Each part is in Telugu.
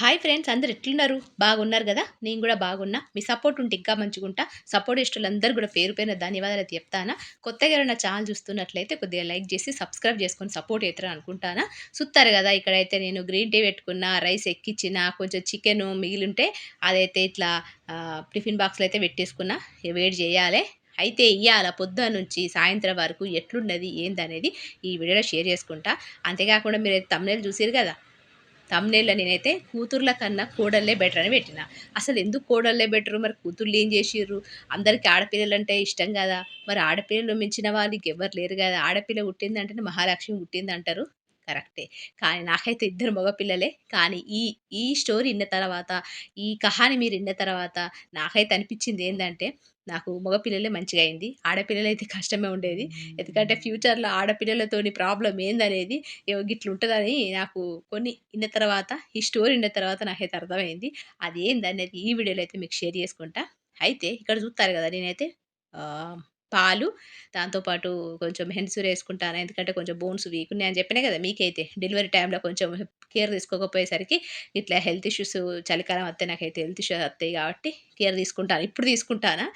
హాయ్ ఫ్రెండ్స్ అందరు ఎట్లున్నారు? బాగున్నారు కదా? నేను కూడా బాగున్నా. మీ సపోర్ట్ ఉంటే ఇంకా మంచిగుంటా. సపోర్ట్ ఇష్టలందరూ కూడా పేరు పైన ధన్యవాదాలు అయితే చెప్తానా? కొత్తగా ఎవరైనా ఛానల్ చూస్తున్నట్లయితే కొద్దిగా లైక్ చేసి సబ్స్క్రైబ్ చేసుకొని సపోర్ట్ చేస్తారు అనుకుంటానా? చూస్తారు కదా ఇక్కడైతే నేను గ్రీన్ టీ పెట్టుకున్న రైస్ ఎక్కించినా కొంచెం చికెన్ మిగిలింటే అదైతే ఇట్లా టిఫిన్ బాక్స్లో అయితే పెట్టేసుకున్నా. వేడి చేయాలి. అయితే ఇయ్యాల పొద్దున నుంచి సాయంత్రం వరకు ఎట్లున్నది ఏందనేది ఈ వీడియోలో షేర్ చేసుకుంటా. అంతేకాకుండా మీరు తమిళ చూసారు కదా తమ్నేళ్ళ నేనైతే కూతుర్ల కన్నా కోడళ్ళే బెటర్ అని పెట్టిన. అసలు ఎందుకు కోడళ్ళే బెటర్ మరి కూతుర్లు ఏం చేసిర్రు? అందరికీ ఆడపిల్లలు అంటే ఇష్టం కదా. మరి ఆడపిల్లలు మించిన వాళ్ళకి ఎవరు లేరు కదా. ఆడపిల్ల పుట్టిందంటేనే మహాలక్ష్మి పుట్టింది అంటారు కరెక్టే. కానీ నాకైతే ఇద్దరు మగపిల్లలే కానీ ఈ ఈ స్టోరీ విన్న తర్వాత ఈ కహాని మీరు విన్న తర్వాత నాకైతే అనిపించింది ఏంటంటే నాకు మగపిల్లలే మంచిగా అయింది. ఆడపిల్లలైతే కష్టమే ఉండేది. ఎందుకంటే ఫ్యూచర్లో ఆడపిల్లలతోని ప్రాబ్లం ఏందనేది గిట్ల ఉంటుందని నాకు కొన్ని విన్న తర్వాత ఈ స్టోరీ విన్న తర్వాత నాకైతే అర్థమైంది. అది ఏందనేది ఈ వీడియోలో అయితే మీకు షేర్ చేసుకుంటా. అయితే ఇక్కడ చూస్తారు కదా నేనైతే పాలు దాంతోపాటు కొంచెం హెన్సూర్ వేసుకుంటాను. ఎందుకంటే కొంచెం బోన్స్ వీక్ ఉన్నాయి అని చెప్పినా కదా మీకైతే. డెలివరీ టైంలో కొంచెం కేర్ తీసుకోకపోయేసరికి ఇట్లా హెల్త్ ఇష్యూస్ చలికాలం వస్తే నాకైతే హెల్త్ ఇష్యూస్ వస్తాయి కాబట్టి కేర్ తీసుకుంటాను. ఇప్పుడు తీసుకుంటానా?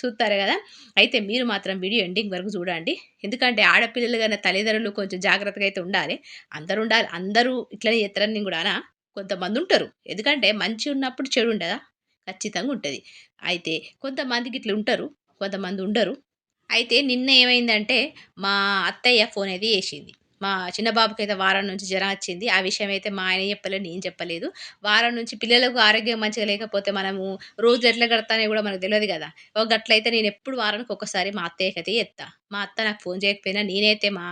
చూస్తారు కదా. అయితే మీరు మాత్రం వీడియో ఎండింగ్ వరకు చూడండి. ఎందుకంటే ఆడపిల్లలు కానీ తల్లిదండ్రులు కొంచెం జాగ్రత్తగా అయితే ఉండాలి. అందరూ ఉండాలి. అందరూ ఇట్లనే చేస్తారని కూడానా కొంతమంది ఉంటారు. ఎందుకంటే మంచి ఉన్నప్పుడు చెడు ఉండదా? ఖచ్చితంగా ఉంటుంది. అయితే కొంతమందికి ఇట్లా ఉంటారు. కొంతమంది ఉండరు. అయితే నిన్న ఏమైందంటే మా అత్తయ్య ఫోన్ అయితే చేసింది. మా చిన్నబాబుకి అయితే వారం నుంచి జ్వరం వచ్చింది. ఆ విషయం అయితే మా ఆయన చెప్పలేదు నేను చెప్పలేదు. వారం నుంచి పిల్లలకు ఆరోగ్యం మంచిగా లేకపోతే మనము రోజు ఎట్లా గడతానే కూడా మనకు తెలియదు కదా. ఒక గట్లయితే నేను ఎప్పుడు వారానికి ఒకసారి మా అత్తయ్యకి అయితే ఎత్తా మా అత్త నాకు ఫోన్ చేయకపోయినా నేనైతే మా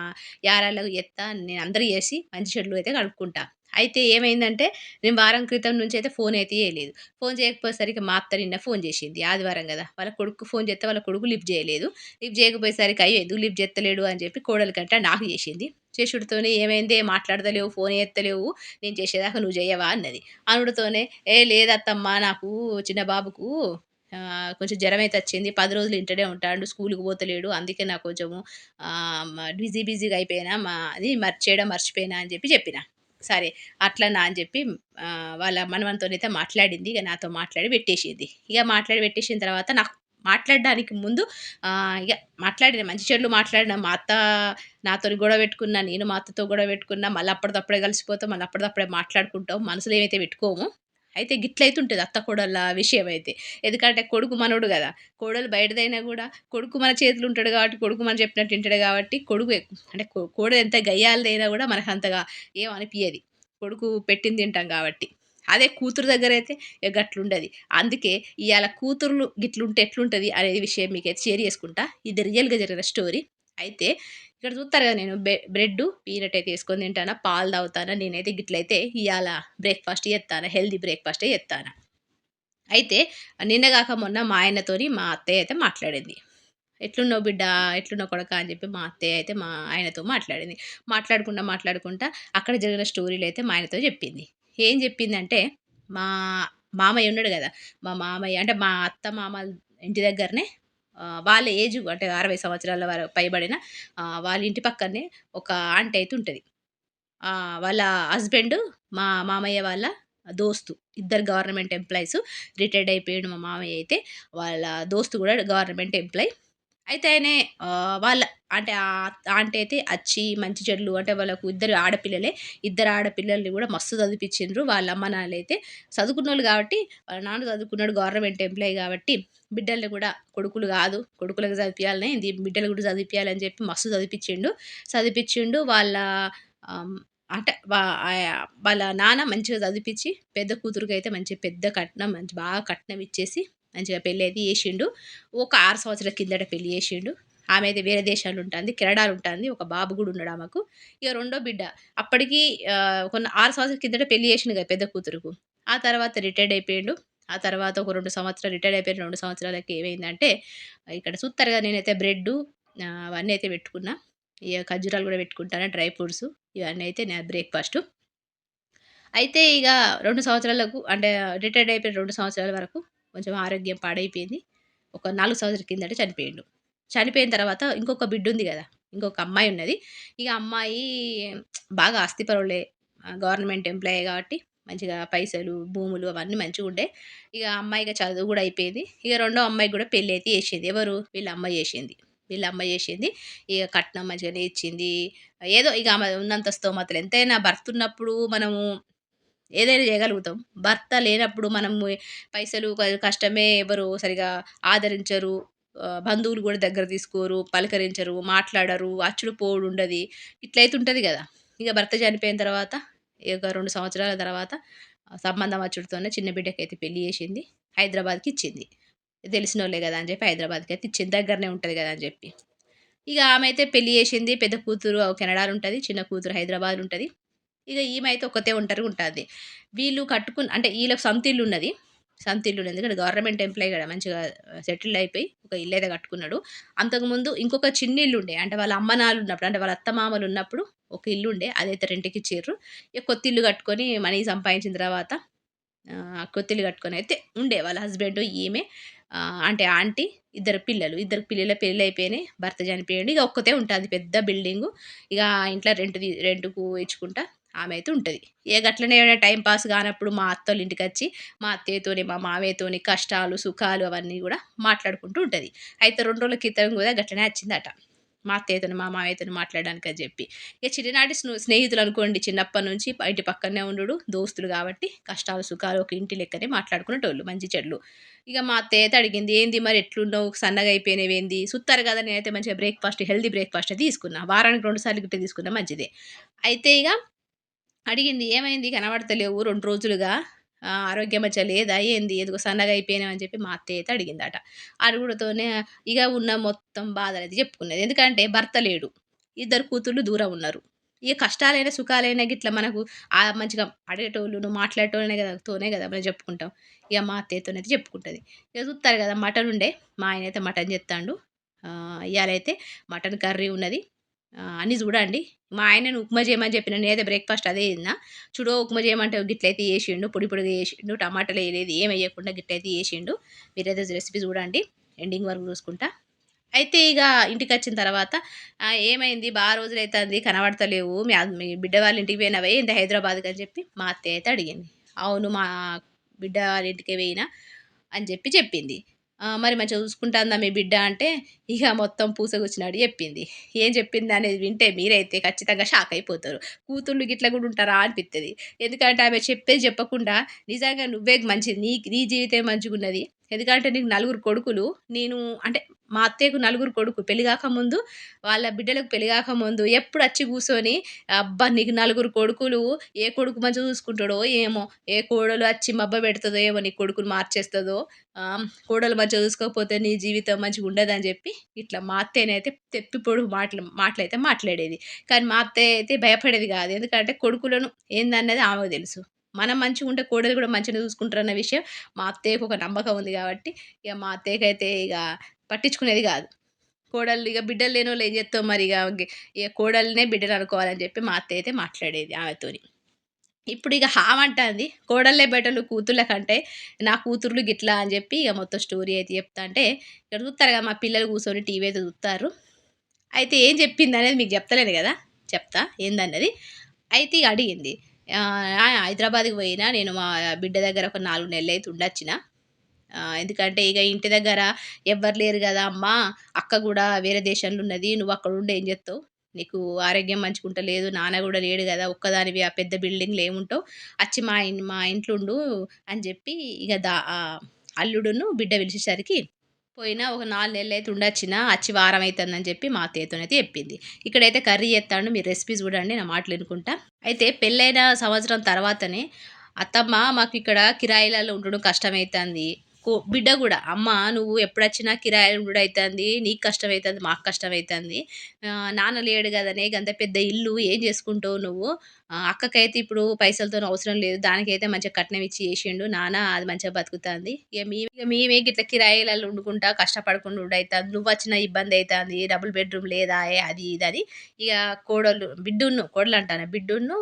యారాలకు ఎత్తా నేను అందరూ చేసి మంచి చెట్లు అయితే కడుక్కుంటా. అయితే ఏమైందంటే నేను వారం క్రితం నుంచి అయితే ఫోన్ అయితే చేయలేదు. ఫోన్ చేయకపోయేసరికి మా అత్త నిన్న ఫోన్ చేసింది ఆదివారం కదా! వాళ్ళ కొడుకు ఫోన్ చేస్తే వాళ్ళ కొడుకు లిఫ్ట్ చేయలేదు. లిఫ్ట్ చేయకపోయేసరికి అయ్యో ఎందుకు లిఫ్ట్ చేస్తలేడు అని చెప్పి కోడలి కంటే నాకు చేసింది. చేసుడితోనే ఏమైంది? మాట్లాడతలేవు? ఫోన్ ఎత్తలేవు? నేను చేసేదాకా నువ్వు చేయవా? అన్నది. అనుడితోనే ఏ లేదత్తమ్మా నాకు చిన్న బాబుకు కొంచెం జ్వరం అయితే వచ్చింది పది రోజులు ఇంటనే ఉంటాడు స్కూల్కి పోతలేడు. అందుకే నాకు కొంచెము బిజీ బిజీగా అయిపోయినా మా అది మర్చేయడం మర్చిపోయినా అని చెప్పి చెప్పిన. సరే అట్లనా అని చెప్పి వాళ్ళ మనవనితో అయితే మాట్లాడింది. ఇక నాతో మాట్లాడి పెట్టేసింది. ఇక మాట్లాడి పెట్టేసిన తర్వాత నాకు మాట్లాడడానికి ముందు ఇక మాట్లాడిన మంచి చెడులు మాట్లాడిన మా అత్త నాతో గొడవ పెట్టుకున్నా నేను మా అత్తతో గొడవ పెట్టుకున్నా మళ్ళీ అప్పటిదప్పుడే కలిసిపోతాం మళ్ళీ అప్పటిదప్పుడే మాట్లాడుకుంటాం మనసులో ఏమైతే పెట్టుకోము అయితే గిట్లయితే ఉంటుంది అత్త కోడళ్ళ విషయం అయితే ఎందుకంటే కొడుకు మనోడు కదా. కోడలు బయటదైనా కూడా కొడుకు మన చేతులు ఉంటాడు కాబట్టి కొడుకు మనం చెప్పినట్టు వింటాడు కాబట్టి కొడుకు అంటే కోడలు ఎంత గయ్యాలదైనా కూడా మనకు అంతగా ఏం అనిపించదు కొడుకు పెట్టింది తింటాం కాబట్టి. అదే కూతురు దగ్గర అయితే గట్లుండదు. అందుకే ఇవాళ కూతుర్లు గిట్లుంటే ఎట్లుంటుంది అనే విషయం మీకు అయితే షేర్ చేసుకుంటా. ఇది రియల్గా జరిగిన స్టోరీ. అయితే ఇక్కడ చూస్తారు కదా నేను బె బ్రెడ్ పీనట్ అయితే వేసుకొని తింటానా పాలు తాగుతానా నేనైతే గిట్లయితే ఇవాళ బ్రేక్ఫాస్ట్ చేస్తాను హెల్దీ బ్రేక్ఫాస్టే చేస్తాను అయితే నిన్న కాక మొన్న మా ఆయనతోని మా అత్తయ్య అయితే మాట్లాడింది. ఎట్లున్నావు బిడ్డ? ఎట్లున్నావు కొడక? అని చెప్పి మా అత్తయ్య అయితే మా ఆయనతో మాట్లాడింది. మాట్లాడుకుంటా మాట్లాడుకుంటా అక్కడ జరిగిన స్టోరీలు అయితే మా ఆయనతో చెప్పింది. ఏం చెప్పిందంటే మా మామయ్య ఉన్నాడు కదా మా మామయ్య అంటే మా అత్త మామ ఇంటి దగ్గరనే వాళ్ళ ఏజ్ అంటే అరవై సంవత్సరాల వరకు పైబడిన వాళ్ళ ఇంటి పక్కనే ఒక ఆంటీ అయితే ఉంటుంది. వాళ్ళ హస్బెండ్ మా మామయ్య వాళ్ళ దోస్తు ఇద్దరు గవర్నమెంట్ ఎంప్లాయీస్ రిటైర్డ్ అయిపోయాడు మా మామయ్య అయితే. వాళ్ళ దోస్తు కూడా గవర్నమెంట్ ఎంప్లాయీ. అయితే ఆయన వాళ్ళ అంటే ఆ ఆంటీ అయితే వచ్చి మంచి చెడులు అంటే వాళ్ళకు ఇద్దరు ఆడపిల్లలే. ఇద్దరు ఆడపిల్లల్ని కూడా మస్తు చదివిపించిండ్రు వాళ్ళ అమ్మ నాన్నలు అయితే చదువుకున్న వాళ్ళు కాబట్టి వాళ్ళ నాన్న చదువుకున్నాడు గవర్నమెంట్ ఎంప్లాయీ కాబట్టి బిడ్డల్ని కూడా కొడుకులు కాదు కొడుకులకు చదివించాలని ఇది బిడ్డలు కూడా చదివించాలని చెప్పి మస్తు చదివిపించిండు చదివిపించిండు వాళ్ళ అంటే వాళ్ళ నాన్న మంచిగా చదివిపించి పెద్ద కూతురుకి అయితే మంచి పెద్ద కట్నం మంచి బాగా కట్నం ఇచ్చేసి మంచిగా పెళ్ళి అయితే చేసిండు. ఒక ఆరు సంవత్సరాల కిందట పెళ్ళి చేసిండు. ఆమె అయితే వేరే దేశాలు ఉంటుంది కెనడాలు ఉంటుంది. ఒక బాబు కూడా ఉన్నాడు ఆమెకు. ఇక రెండో బిడ్డ. అప్పటికి కొన్ని ఆరు సంవత్సరాల కిందట పెళ్ళి చేసిండు కదా పెద్ద కూతురుకు. ఆ తర్వాత రిటైర్డ్ అయిపోయిండు. ఆ తర్వాత ఒక రెండు సంవత్సరాలు రిటైర్డ్ అయిపోయిన రెండు సంవత్సరాలకి ఏమైందంటే ఇక్కడ చూస్తారుగా నేనైతే బ్రెడ్ అవన్నీ అయితే పెట్టుకున్నా. ఇక ఖర్జూరాలు కూడా పెట్టుకుంటాను డ్రై ఫ్రూట్స్ ఇవన్నీ అయితే నా బ్రేక్ఫాస్ట్. అయితే ఇక రెండు సంవత్సరాలకు అంటే రిటైర్డ్ అయిపోయిన రెండు సంవత్సరాల వరకు కొంచెం ఆరోగ్యం పాడైపోయింది. ఒక నాలుగు సంవత్సరాల కిందట చనిపోయిండు. చనిపోయిన తర్వాత ఇంకొక బిడ్డ ఉంది కదా ఇంకొక అమ్మాయి ఉన్నది. ఇక అమ్మాయి బాగా ఆస్తిపరులే గవర్నమెంట్ ఎంప్లాయీ కాబట్టి మంచిగా పైసలు భూములు అవన్నీ మంచిగా ఉండే. ఇక అమ్మాయిగా చదువు కూడా అయిపోయింది. ఇక రెండో అమ్మాయి కూడా పెళ్ళి అయితే చేసింది. ఎవరు? వీళ్ళ అమ్మాయి చేసింది. వీళ్ళ అమ్మాయి చేసింది. ఇక కట్నం మంచిగానే ఇచ్చింది. ఏదో ఇక ఆమె ఉన్నంత స్తోమతలు. ఎంతైనా భర్త ఉన్నప్పుడు మనము ఏదైనా చేయగలుగుతాం. భర్త లేనప్పుడు మనము పైసలు కష్టమే ఎవరు సరిగా ఆదరించరు. బంధువులు కూడా దగ్గర తీసుకోరు పలకరించరు మాట్లాడరు అచ్చుడు పోవుడు ఉండదు. ఇట్లయితే ఉంటుంది కదా. ఇక భర్త చనిపోయిన తర్వాత ఇక రెండు సంవత్సరాల తర్వాత సంబంధం అచ్చుడుతోనే చిన్న బిడ్డకైతే పెళ్ళి చేసింది హైదరాబాద్కి ఇచ్చింది. తెలిసిన వాళ్ళే కదా అని చెప్పి హైదరాబాద్కి అయితే ఇచ్చింది. దగ్గరనే ఉంటుంది కదా అని చెప్పి. ఇక ఆమె అయితే పెళ్ళి చేసింది పెద్ద కూతురు కెనడాలో ఉంటుంది చిన్న కూతురు హైదరాబాద్ ఉంటుంది. ఇక ఈమె అయితే ఒకతే ఒంటరిగా ఉంటుంది. వీళ్ళు కట్టుకుని అంటే వీళ్ళకి సొంత ఇల్లు ఉన్నది. సొంత ఇల్లు ఉన్నది. ఎందుకంటే గవర్నమెంట్ ఎంప్లాయ్ కదా మంచిగా సెటిల్ అయిపోయి ఒక ఇల్లు అయితే కట్టుకున్నాడు. అంతకుముందు ఇంకొక చిన్న ఇల్లు ఉండే. అంటే వాళ్ళ అమ్మ నాన్న ఉన్నప్పుడు అంటే వాళ్ళ అత్తమామలు ఉన్నప్పుడు ఒక ఇల్లు ఉండే. అదైతే రెంట్కి ఇచ్చారు ఇక కొత్త ఇల్లు కట్టుకొని మనీ సంపాదించిన తర్వాత కొత్త ఇల్లు కట్టుకొని అయితే ఉండే. వాళ్ళ హస్బెండ్ ఈమె అంటే ఆంటీ ఇద్దరు పిల్లలు. ఇద్దరు పిల్లల పెళ్ళి అయిపోయినాయి భర్త చనిపోయాడు. ఇక ఒక్కతే ఉంటుంది. పెద్ద బిల్డింగు. ఇక ఇంట్లో రెంట్ రెంట్కు ఇచ్చుకుంటా ఆమె అయితే ఉంటుంది ఏ గట్లనే ఏమైనా టైం పాస్ కానప్పుడు మా అత్తలు ఇంటికి వచ్చి మా అత్తయ్యతోని మా మావయ్యతోని కష్టాలు సుఖాలు అవన్నీ కూడా మాట్లాడుకుంటూ ఉంటుంది. అయితే రెండు రోజుల క్రితం కూడా గట్లనే వచ్చిందట మా అత్తయ్యతోని మా మామయ్యతోని మాట్లాడడానికి అని చెప్పి. ఇక చిన్ననాటి స్నేహితులు అనుకోండి చిన్నప్పటి నుంచి ఇంటి పక్కనే ఉండు దోస్తులు కాబట్టి కష్టాలు సుఖాలు ఒక ఇంటి లెక్కనే మాట్లాడుకునేటోళ్ళు మంచి చెడ్లు. ఇక మా అత్తయ్య అడిగింది ఏంది మరి ఎట్లున్నావు? సన్నగా అయిపోయినవి ఏంది? సుత్తారు కదా నేనైతే మంచిగా బ్రేక్ఫాస్ట్ హెల్దీ బ్రేక్ఫాస్ట్ తీసుకున్నా. వారానికి రెండు సార్లు గిట్ట తీసుకున్నా మంచిదే. అయితే ఇక అడిగింది ఏమైంది? కనబడతలేవు రెండు రోజులుగా? ఆరోగ్యమచ్చ ఆరోగ్యం మంచిగా లేదా? ఏంది? ఎందుకో సన్నగా అయిపోయినావు? అని చెప్పి మా అత్తయ్య అయితే అడిగిందట. అడుగుడుతోనే ఇక ఉన్న మొత్తం బాధ అనేది చెప్పుకున్నది. ఎందుకంటే భర్త లేడు. ఇద్దరు కూతుళ్ళు దూరం ఉన్నారు. ఇక కష్టాలైనా సుఖాలైనా గిట్లా మనకు మంచిగా అడిగేటోళ్ళు నువ్వు మాట్లాడేటోళ్ళనే కదా తోనే కదా మనం చెప్పుకుంటాం. ఇక మా అత్తయ్యతోనైతే చెప్పుకుంటుంది. ఇక చూస్తారు కదా మటన్ ఉండే. మా ఆయన అయితే మటన్ చెప్తాండు ఇవాళైతే మటన్ కర్రీ ఉన్నది. అని అన్నీ చూడండి. మా ఆయనను ఉప్మా చేయమని చెప్పిన నేనైతే బ్రేక్ఫాస్ట్ అదే తిన్నా. చూడో ఉప్మా చేయమంటే గిట్లయితే వేసిండు పొడి పొడిగా వేసిండు టమాటాలు వేయలేదు ఏం వేయకుండా గిట్లయితే వేసిండు మీరైతే రెసిపీ చూడండి ఎండింగ్ వరకు చూసుకుంటా. అయితే ఇక ఇంటికి వచ్చిన తర్వాత ఏమైంది? బాగా రోజులైతుంది కనబడతలేవు. మీ మీ బిడ్డ వాళ్ళ ఇంటికి పోయినవే ఇంత హైదరాబాద్కి అని చెప్పి మా అత్తయ్య అయితే అడిగింది. అవును మా బిడ్డ వాళ్ళ ఇంటికి పోయినా అని చెప్పి చెప్పింది. మరి మంచిగా చూసుకుంటుందా మీ బిడ్డ అంటే ఇక మొత్తం పూసగొచ్చినాడు చెప్పింది. ఏం చెప్పింది అనేది వింటే మీరైతే ఖచ్చితంగా షాక్ అయిపోతారు. కూతుళ్ళు గిట్ల కూడా ఉంటారా అనిపిస్తుంది ఎందుకంటే ఆమె చెప్పేది చెప్పకుండా నిజంగా నువ్వే మంచిది నీ నీ జీవితం మంచిగా ఉన్నది ఎందుకంటే నీకు నలుగురు కొడుకులు నేను అంటే మా అత్తయ్యకు నలుగురు కొడుకు పెళ్ళిగాక ముందు వాళ్ళ బిడ్డలకు పెళ్ళిగాక కాకముందు ఎప్పుడు వచ్చి కూర్చొని అబ్బా నీకు నలుగురు కొడుకులు ఏ కొడుకు మంచిగా చూసుకుంటాడో ఏమో ఏ కోడలు వచ్చి మబ్బ పెడుతుందో ఏమో నీ కొడుకులు మార్చేస్తుందో కోడలు మంచిగా చూసుకోకపోతే నీ జీవితం మంచిగా ఉండదని చెప్పి ఇట్లా మా అత్తయ్యనైతే తెప్పి పొడుగు మాటలు మాటలైతే మాట్లాడేది. కానీ మా అత్తయ్య అయితే భయపడేది కాదు. ఎందుకంటే కొడుకులను ఏందన్నది ఆమెకు తెలుసు. మనం మంచిగా ఉంటే కోడలు కూడా మంచిగా చూసుకుంటారన్న విషయం మా అత్తయ్యకు ఒక నమ్మకం ఉంది కాబట్టి ఇక మా అత్తయ్యకి అయితే ఇక పట్టించుకునేది కాదు. కోడళ్ళు ఇక బిడ్డలు లేని వాళ్ళు ఏం చేస్తావు మరి ఇక ఇక కోడలనే బిడ్డలు అనుకోవాలని చెప్పి మా అత్త అయితే మాట్లాడేది ఆమెతోని. ఇప్పుడు ఇక హామంటుంది కోడళ్ళే బెటలు కూతుర్ల కంటే నా కూతుర్లు గిట్లా అని చెప్పి ఇక మొత్తం స్టోరీ అయితే చెప్తా అంటే ఇక్కడ చూస్తారు కదా మా పిల్లలు కూర్చొని టీవీ అయితే చూస్తారు. అయితే ఏం చెప్పింది అనేది మీకు చెప్తలేను కదా? చెప్తా ఏందన్నది? అయితే ఇక అడిగింది ఆ, హైదరాబాద్కి పోయినా నేను మా బిడ్డ దగ్గర ఒక నాలుగు నెలలు అయితే ఉండొచ్చిన ఎందుకంటే ఇక ఇంటి దగ్గర ఎవ్వరు లేరు కదా అమ్మా. అక్క కూడా వేరే దేశంలో ఉన్నది. నువ్వు అక్కడ ఉండి ఏం చేస్తావు? నీకు ఆరోగ్యం మంచిగా లేదు నాన్న కూడా లేడు కదా. ఒక్కదానివి ఆ పెద్ద బిల్డింగ్లు ఏముంటావు వచ్చి మా మా ఇంట్లో ఉండు అని చెప్పి ఇక దా అల్లుడును బిడ్డ పిలిచేసరికి పోయినా ఒక నాలుగు నెలలు అయితే ఉండొచ్చిన వచ్చి వారం అవుతుందని చెప్పి మా అత్తయ్యతోనైతే చెప్పింది. ఇక్కడైతే కర్రీ చేస్తాను మీరు రెసిపీ చూడండి నా మాటలు వినుకుంటా. అయితే పెళ్ళైన సంవత్సరం తర్వాతనే అత్తమ్మ మాకు ఇక్కడ కిరాయిలలో ఉండడం కష్టమవుతుంది బిడ్డ కూడా. అమ్మ నువ్వు ఎప్పుడొచ్చినా కిరాయి కూడా అవుతుంది నీకు కష్టమవుతుంది మాకు కష్టమవుతుంది నాన్న లేడు కదనే అంత పెద్ద ఇల్లు ఏం చేసుకుంటావు నువ్వు? అక్కకైతే ఇప్పుడు పైసలతో అవసరం లేదు. దానికైతే మంచిగా కట్నం ఇచ్చి చేసిండు. నాన్న అది మంచిగా బతుకుతుంది. ఇక మీ ఇక మేమే గిట్ల కిరాయిలలో వండుకుంటా కష్టపడకుండా ఉండవుతుంది నువ్వు వచ్చిన ఇబ్బంది అవుతుంది డబుల్ బెడ్రూమ్ లేదా అది ఇది అని. ఇక కోడలు బిడ్డును కోడలు అంటాను బిడ్డును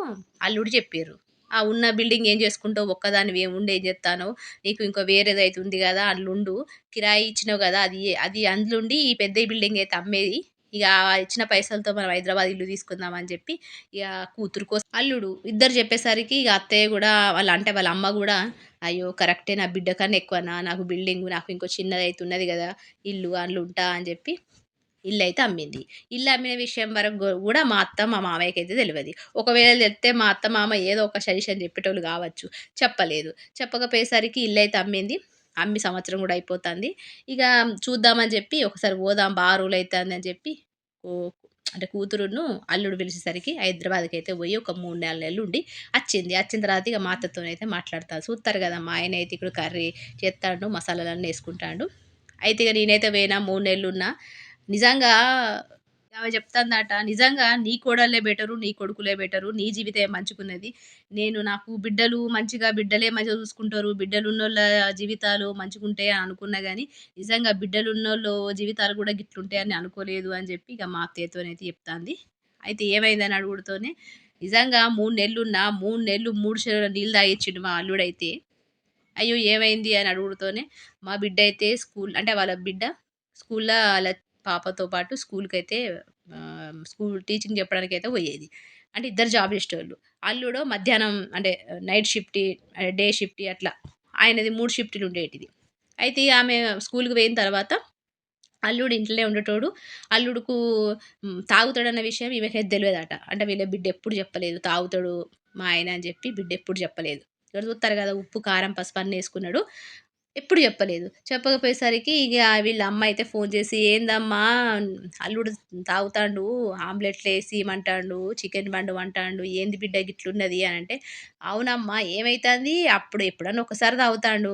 అల్లుడు చెప్పారు ఆ ఉన్న బిల్డింగ్ ఏం చేసుకుంటావు? ఒక్కదాని ఏం ఉండి? ఏం చెప్తాను నీకు ఇంకో వేరేది అయితే ఉంది కదా అందులోండు కిరాయి ఇచ్చినావు కదా అది అది అందులో ఉండి ఈ పెద్ద బిల్డింగ్ అయితే అమ్మేది. ఇక ఇచ్చిన పైసలతో మనం హైదరాబాద్ ఇల్లు తీసుకుందాం అని చెప్పి ఇక కూతురు కోసం అల్లుడు ఇద్దరు చెప్పేసరికి ఇక అత్తయ్య కూడా వాళ్ళ అంటే వాళ్ళ అమ్మ కూడా అయ్యో కరెక్టే నా బిడ్డ కన్నా ఎక్కువనా నాకు బిల్డింగ్ నాకు ఇంకో చిన్నది అయితే ఉన్నది కదా ఇల్లు అందులో ఉంటా అని చెప్పి ఇల్లు అయితే అమ్మింది. ఇల్లు అమ్మిన విషయం వరకు కూడా మా అత్త మా మామయ్యకి అయితే తెలియదు ఒకవేళ తెలిస్తే మా అత్త మామ ఏదో ఒక సజెషన్ చెప్పేటోళ్ళు కావచ్చు. చెప్పలేదు. చెప్పకపోయేసరికి ఇల్లు అయితే అమ్మింది. అమ్మి సంవత్సరం కూడా అయిపోతుంది. ఇక చూద్దామని చెప్పి ఒకసారి పోదాం బాగా అవుతుంది అని చెప్పి ఓ- అంటే కూతురును అల్లుడు పిలిచేసరికి హైదరాబాద్కి అయితే పోయి ఒక మూడు నాలుగు నెలలు ఉండి వచ్చింది వచ్చిన తర్వాత ఇక మా అత్తతో అయితే మాట్లాడతాను చూస్తారు కదా మా ఆయన అయితే ఇక్కడ కర్రీ చేస్తాడు మసాలాలన్నీ వేసుకుంటాడు. అయితే ఇక నేనైతే పోయినా మూడు నెలలు ఉన్నా నిజంగా ఆమె చెప్తాందట నిజంగా నీ కోడళ్ళే బెటరు నీ కొడుకులే బెటరు నీ జీవితం మంచుకున్నది నేను నాకు బిడ్డలు మంచిగా బిడ్డలే మంచిగా చూసుకుంటారు బిడ్డలు ఉన్నోళ్ళ జీవితాలు మంచిగుంటాయి అని అనుకున్నా కానీ నిజంగా బిడ్డలు ఉన్నోళ్ళు జీవితాలు కూడా గిట్లుంటాయని అనుకోలేదు అని చెప్పి ఇక మా అత్తయ్యతోనైతే చెప్తాంది. అయితే ఏమైందని అడుగుడుతోనే నిజంగా మూడు నెలలున్నా మూడు నెలలు మూడు చెరువుల నీళ్ళు తాగిచ్చిండు మా అల్లుడైతే. అయ్యో ఏమైంది? అని అడుగుడుతోనే మా బిడ్డ అయితే స్కూల్ అంటే వాళ్ళ బిడ్డ స్కూల్లో వాళ్ళ పాపతో పాటు స్కూల్కి అయితే స్కూల్ టీచింగ్ చెప్పడానికి అయితే పోయేది. అంటే ఇద్దరు జాబ్ చేసేటోళ్ళు. అల్లుడు మధ్యాహ్నం అంటే నైట్ షిఫ్ట్ డే షిఫ్ట్ అట్లా. ఆయనది మూడు షిఫ్ట్లు ఉండేటిది. అయితే ఆమె స్కూల్కి పోయిన తర్వాత అల్లుడు ఇంట్లోనే ఉండేటోడు. అల్లుడుకు తాగుతాడన్న విషయం ఈమెకైతే తెలియదట. అంటే వీళ్ళ బిడ్డ ఎప్పుడు చెప్పలేదు. తాగుతాడు మా ఆయన అని చెప్పి బిడ్డ ఎప్పుడు చెప్పలేదు. ఇక్కడ చూస్తారు కదా ఉప్పు కారం పసుపు అన్నీ వేసుకున్నాడు. ఎప్పుడు చెప్పలేదు. చెప్పకపోయేసరికి ఇక వీళ్ళ అమ్మ అయితే ఫోన్ చేసి ఏందమ్మా అల్లుడు తాగుతాండు ఆమ్లెట్లు వేసి ఇమ్మంటాడు చికెన్ బండు అంటాడు ఏంది బిడ్డ గిట్లున్నది? అని అంటే అవునమ్మా ఏమవుతుంది అప్పుడు ఎప్పుడన్నా ఒకసారి తాగుతాడు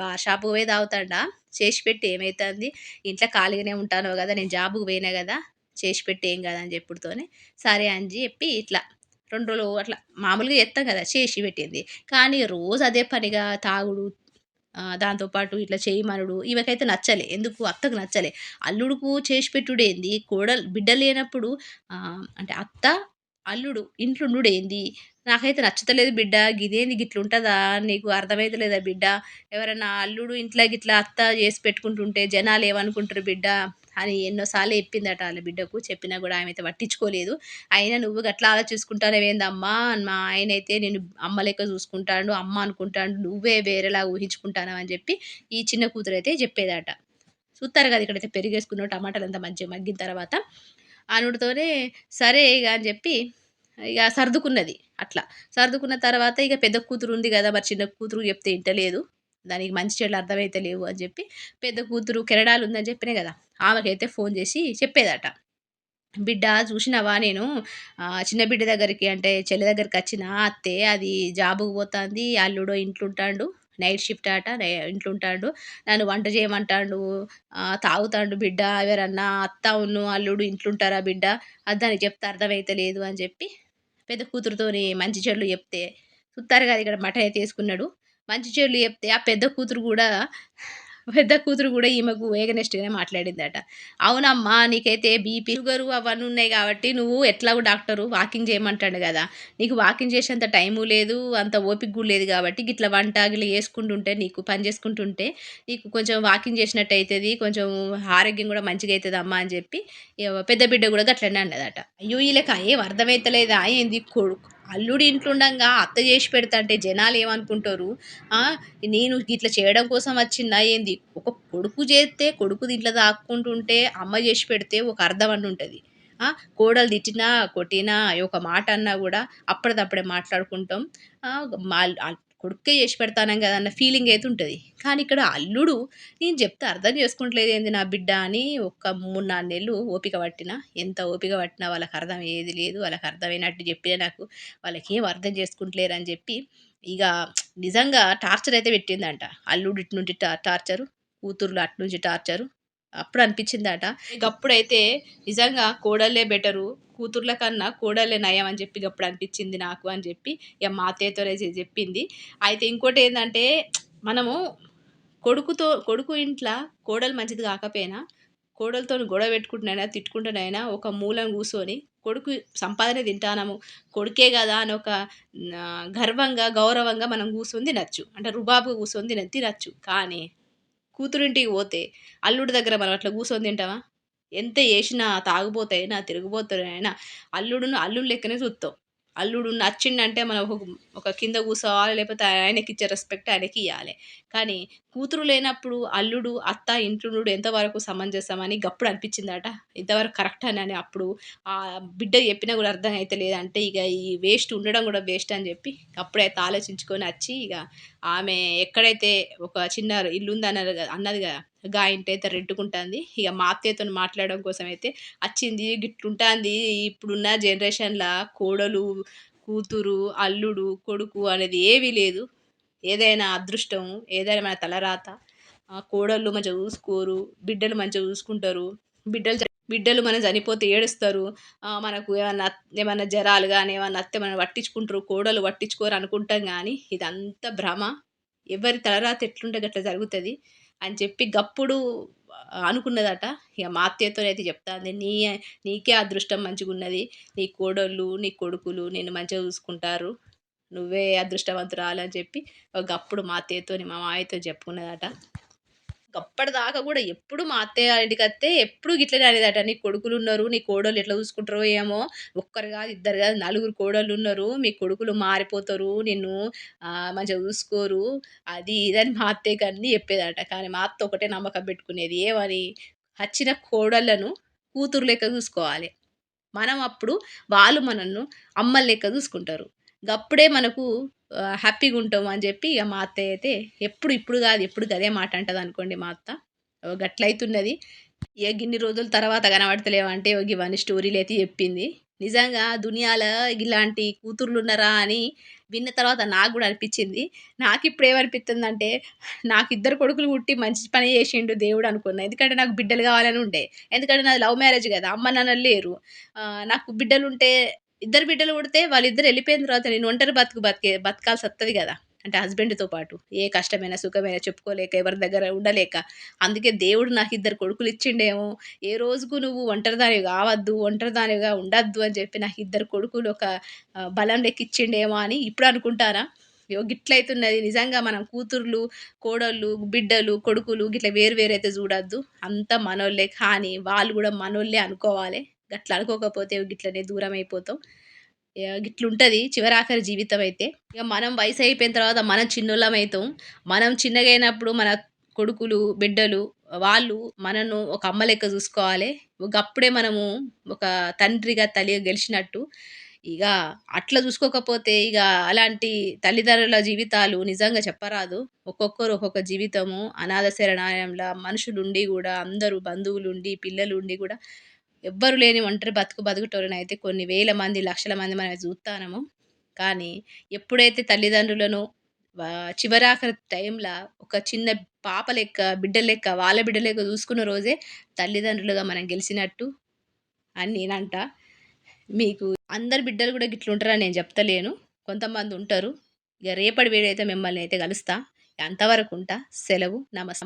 బా షాపుకి పోయి తాగుతాడా? చేసి పెట్టి ఏమవుతుంది ఇంట్లో ఖాళీగానే ఉంటాను కదా నేను జాబుకు పోయినా కదా చేసి పెట్టి ఏం కదా అని చెప్పుడుతోనే సరే అని చెప్పి ఇట్లా రెండు రోజులు అట్లా మామూలుగా చేస్తాం కదా చేసి పెట్టింది. కానీ రోజు అదే పనిగా తాగుడు దాంతోపాటు ఇట్లా చేయమనుడు ఈమెకైతే నచ్చలే. ఎందుకు? అత్తకు నచ్చలే. అల్లుడుకు చేసి పెట్టుడేంది కోడలు బిడ్డ లేనప్పుడు అంటే అత్త అల్లుడు ఇంట్లో ఏంది? నాకైతే నచ్చతలేదు బిడ్డ. గిదేంది? గిట్లుంటుందా? నీకు అర్థమైతలేదా బిడ్డ? ఎవరైనా అల్లుడు ఇంట్లో గిట్లా అత్త చేసి పెట్టుకుంటుంటే జనాలు ఏమనుకుంటారు బిడ్డ? అని ఎన్నోసార్లు చెప్పిందట వాళ్ళ బిడ్డకు. చెప్పినా కూడా ఆమె అయితే పట్టించుకోలేదు. అయినా నువ్వు గట్లా ఆలోచించుకుంటానేవేందమ్మా మా ఆయన అయితే నేను అమ్మ లెక్క చూసుకుంటాడు అమ్మ అనుకుంటాడు నువ్వే వేరేలా ఊహించుకుంటాను అని చెప్పి ఈ చిన్న కూతురు అయితే చెప్పేదట. చూస్తారు కదా ఇక్కడైతే పెరిగేసుకున్న టమాటాలు అంతా మంచిగా మగ్గిన తర్వాత అనుడితోనే సరే ఇక అని చెప్పి ఇక సర్దుకున్నది అట్లా. సర్దుకున్న తర్వాత ఇక పెద్ద కూతురు ఉంది కదా మరి చిన్న కూతురు చెప్తే ఇంటలేదు. దానికి మంచి చెడు అర్థమైతే లేవు అని చెప్పి పెద్ద కూతురు కెనడాలు ఉందని చెప్పినే కదా ఆమెకైతే ఫోన్ చేసి చెప్పేదట. బిడ్డ చూసినావా నేను? చిన్న బిడ్డ దగ్గరికి అంటే చెల్లి దగ్గరికి వచ్చిన అత్తే అది జాబుకు పోతుంది అల్లుడో ఇంట్లో ఉంటాడు నైట్ షిఫ్ట్ ఆట ఇంట్లో ఉంటాడు నన్ను వంట చేయమంటాడు తాగుతాడు బిడ్డ ఎవరన్నా అత్త ఉన్ను అల్లుడు ఇంట్లో ఉంటారా బిడ్డ? అది దానికి చెప్తే అర్థమైతే లేదు అని చెప్పి పెద్ద కూతురుతోని మంచి చెడులు చెప్తే సుత్తారు కదా ఇక్కడ మటన్ అయితే వేసుకున్నాడు మంచి చెడులు చెప్తే ఆ పెద్ద కూతురు కూడా పెద్ద కూతురు కూడా ఈమెకు వేగనెస్ట్గానే మాట్లాడిందట. అవునమ్మా నీకైతే బీపీ షుగరు అవన్నీ ఉన్నాయి కాబట్టి నువ్వు ఎట్లాగో డాక్టరు వాకింగ్ చేయమంటాడు కదా. నీకు వాకింగ్ చేసేంత టైము లేదు అంత ఓపిక కూడా లేదు కాబట్టి గిట్ల వంట గిట్ల చేసుకుంటుంటే నీకు పని చేసుకుంటుంటే నీకు కొంచెం వాకింగ్ చేసినట్టు అవుతుంది కొంచెం ఆరోగ్యం కూడా మంచిగా అవుతుంది అమ్మా అని చెప్పి పెద్ద బిడ్డ కూడా గట్లనే అన్నదట. అయ్యో వీళ్ళకి ఏం అర్థమవుతలేదా ఏంది కొడుకు? అల్లుడు ఇంట్లో ఉండంగా అత్త చేసి పెడతా అంటే జనాలు ఏమనుకుంటారు? నేను ఇట్లా చేయడం కోసం వచ్చిందా ఏంది? ఒక కొడుకు చేస్తే కొడుకు దీంట్లో దాక్కుంటుంటే అమ్మ చేసి పెడితే ఒక అర్థం అని ఉంటుంది. కోడలు తిట్టినా కొట్టినా ఒక మాట అన్నా కూడా అప్పటిదప్పుడే మాట్లాడుకుంటాం. కొడుకే చేసి పెడతానం కదా అన్న ఫీలింగ్ అయితే ఉంటుంది. కానీ ఇక్కడ అల్లుడు నేను చెప్తే అర్థం చేసుకుంటలేదు ఏంది నా బిడ్డ అని ఒక మూడు నాలుగు నెలలు ఓపిక పట్టిన ఎంత ఓపిక పట్టినా వాళ్ళకి అర్థం ఏది లేదు వాళ్ళకి అర్థమైనట్టు చెప్పినా నాకు వాళ్ళకి ఏం అర్థం చేసుకుంటలేరు అని చెప్పి ఇక నిజంగా టార్చర్ అయితే పెట్టిందంట. అల్లుడు ఇటు నుండి టార్చరు కూతురులు అటు నుంచి టార్చరు అప్పుడు అనిపించిందట. ఇక అప్పుడైతే నిజంగా కోడలే బెటరు కూతుర్ల కన్నా కోడలే నయం అని చెప్పి అప్పుడు అనిపించింది నాకు అని చెప్పి ఇక మా అత్తయ్యతో చెప్పింది. అయితే ఇంకోటి ఏంటంటే మనము కొడుకుతో కొడుకు ఇంట్లో కోడలు మంచిది కాకపోయినా కోడలతో గొడవ పెట్టుకుంటున్నాయినా తిట్టుకుంటున్నాయినా ఒక మూలం కూర్చొని కొడుకు సంపాదన తింటానము. కొడుకే కదా అని ఒక గర్వంగా గౌరవంగా మనం కూర్చొని తినచ్చు. అంటే రుబాబుగా కూర్చొని తిన తినచ్చు. కానీ కూతురింటికి పోతే అల్లుడి దగ్గర మనం అట్లా కూర్చొని తింటామా? ఎంత చేసినా తాగుబోతైనా తిరుగుబోతైనా అల్లుడును అల్లుడు లెక్కనే చూస్తావు అల్లుడు నచ్చిండంటే మనం ఒక ఒక కింద కూర్చోవాలి లేకపోతే ఆయనకి ఇచ్చే రెస్పెక్ట్ ఆయనకి ఇవ్వాలి కానీ కూతురు లేనప్పుడు అల్లుడు అత్త ఇంట్లో ఎంతవరకు సమంజసమని గప్పుడు అనిపించిందట. ఇంతవరకు కరెక్ట్ అని అని అప్పుడు ఆ బిడ్డ చెప్పినా కూడా అర్థం అయితే లేదంటే ఇక ఈ వేస్ట్ ఉండడం కూడా వేస్ట్ అని చెప్పి అప్పుడైతే ఆలోచించుకొని వచ్చి ఇక ఆమె ఎక్కడైతే ఒక చిన్న ఇల్లు ఉంది అన్నది కదా అన్నది కదా గా ఇంటి అయితే రెంటుకుంటుంది. ఇక మా అత్తయ్యతో మాట్లాడడం కోసం అయితే వచ్చింది గిట్లుంటుంది. ఇప్పుడున్న జనరేషన్లో కోడలు కూతురు అల్లుడు కొడుకు అనేది ఏమీ లేదు. ఏదైనా అదృష్టం ఏదైనా మన తలరాత. కోడళ్ళు మంచిగా చూసుకోరు బిడ్డలు మంచిగా చూసుకుంటారు. బిడ్డలు బిడ్డలు మనం చనిపోతే ఏడుస్తారు. మనకు ఏమన్నా ఏమన్నా జ్వరాలు కానీ ఏమన్నా అత్తే మనం పట్టించుకుంటారు కోడలు పట్టించుకోరు అనుకుంటాం కానీ ఇదంతా భ్రమ. ఎవరి తలరాత ఎట్లుంటే గట్లా జరుగుతుంది అని చెప్పి గప్పుడు అనుకున్నదట. ఇక మా అత్తయ్యతో అయితే చెప్తాంది నీ నీకే అదృష్టం మంచిగా ఉన్నది నీ కోడళ్ళు నీ కొడుకులు నేను మంచిగా చూసుకుంటారు. నువ్వే అదృష్టవంతురాలని చెప్పి ఒకప్పుడు మా అత్తయ్యతో మా మామయ్యతో చెప్పుకున్నదట. ఒకప్పటిదాకా కూడా ఎప్పుడు మా అత్తయ్య ఇంటికి వస్తే ఎప్పుడు గిట్లనే అనేదట నీ కొడుకులు ఉన్నారు నీ కోడలు ఎట్లా చూసుకుంటారో ఏమో? ఒక్కరు కాదు ఇద్దరు కాదు నలుగురు కోడళ్ళు ఉన్నారు మీ కొడుకులు మారిపోతారు నిన్ను మంచిగా చూసుకోరు అది ఇదని మా అత్తయ్యకి అన్నీ చెప్పేదట. కానీ మా అత్త ఒకటే నమ్మకం పెట్టుకునేది ఏమని వచ్చిన కోడళ్ళను కూతురు లెక్క చూసుకోవాలి. మనం అప్పుడు వాళ్ళు మనల్ని అమ్మల లెక్క చూసుకుంటారు. అప్పుడే మనకు హ్యాపీగా ఉంటాం అని చెప్పి ఇక మా అత్తయ్య అయితే ఎప్పుడు ఇప్పుడు కాదు ఎప్పుడు అదే మాట అంటది అనుకోండి మా అత్త. గట్లయితున్నది. ఇక గిన్ని రోజుల తర్వాత కనబడతలేవంటే ఒక ఇవన్నీ స్టోరీలు అయితే చెప్పింది. నిజంగా దునియాలో ఇలాంటి కూతుర్లు ఉన్నారా అని విన్న తర్వాత నాకు కూడా అనిపించింది. నాకు ఇప్పుడు ఏమనిపిస్తుంది అంటే నాకు ఇద్దరు కొడుకులు పుట్టి మంచి పని చేసిండు దేవుడు అనుకున్నా. ఎందుకంటే నాకు బిడ్డలు కావాలని ఉండే. ఎందుకంటే నాది లవ్ మ్యారేజ్ కదా అమ్మ నాన్న లేరు. నాకు బిడ్డలు ఉంటే ఇద్దరు బిడ్డలు పుడితే వాళ్ళిద్దరు వెళ్ళిపోయిన తర్వాత నేను ఒంటరి బతుకు బతికే బతకాల్సి వస్తుంది కదా. అంటే హస్బెండ్తో పాటు ఏ కష్టమైన సుఖమైన చెప్పుకోలేక ఎవరి దగ్గర ఉండలేక. అందుకే దేవుడు నాకు ఇద్దరు కొడుకులు ఇచ్చిండేమో. ఏ రోజుకు నువ్వు ఒంటరిదాని కావద్దు ఒంటరిదానిగా ఉండద్దు అని చెప్పి నాకు ఇద్దరు కొడుకులు ఒక బలం లెక్క ఇచ్చిండేమో అని ఇప్పుడు అనుకుంటారా అయ్యో గిట్లయితున్నది నిజంగా మనం కూతుర్లు కోడళ్ళు బిడ్డలు కొడుకులు గిట్ల వేరు వేరు అయితే అంత మనోళ్ళే కానీ వాళ్ళు కూడా మనోళ్ళే అనుకోవాలి. గట్ల అనుకోకపోతే గిట్లనే దూరం అయిపోతాం. ఇక గిట్లుంటుంది చివరాఖరి జీవితం అయితే. ఇక మనం వయసు అయిపోయిన తర్వాత మనం చిన్నోళ్ళం అవుతాం మనం చిన్నగా అయినప్పుడు మన కొడుకులు బిడ్డలు వాళ్ళు మనను ఒక అమ్మ లెక్క చూసుకోవాలి. ఒకప్పుడే మనము ఒక తండ్రిగా తల్లిగా గెలిచినట్టు. ఇక అట్లా చూసుకోకపోతే ఇక అలాంటి తల్లిదండ్రుల జీవితాలు నిజంగా చెప్పరాదు. ఒక్కొక్కరు ఒక్కొక్క జీవితము అనాథ శరణాలయంలో మనుషులుండి కూడా అందరూ బంధువులుండి పిల్లలుండి కూడా ఎవ్వరు లేని ఒంటరి బతుకు బతుకుటోళ్ళని అయితే కొన్ని వేల మంది లక్షల మంది మనం చూస్తానము. కానీ ఎప్పుడైతే తల్లిదండ్రులను చివరాఖరి టైంలో ఒక చిన్న పాప లెక్క బిడ్డ లెక్క వాళ్ళ బిడ్డ లెక్క చూసుకున్న రోజే తల్లిదండ్రులుగా మనం గెలిచినట్టు అని నేనంట. మీకు అందరు బిడ్డలు కూడా గిట్లుంటారని నేను చెప్తలేను. కొంతమంది ఉంటారు. ఇక రేపటి వేడైతే మిమ్మల్ని అయితే కలుస్తా. అంతవరకు ఉంటా. సెలవు. నమస్కారం.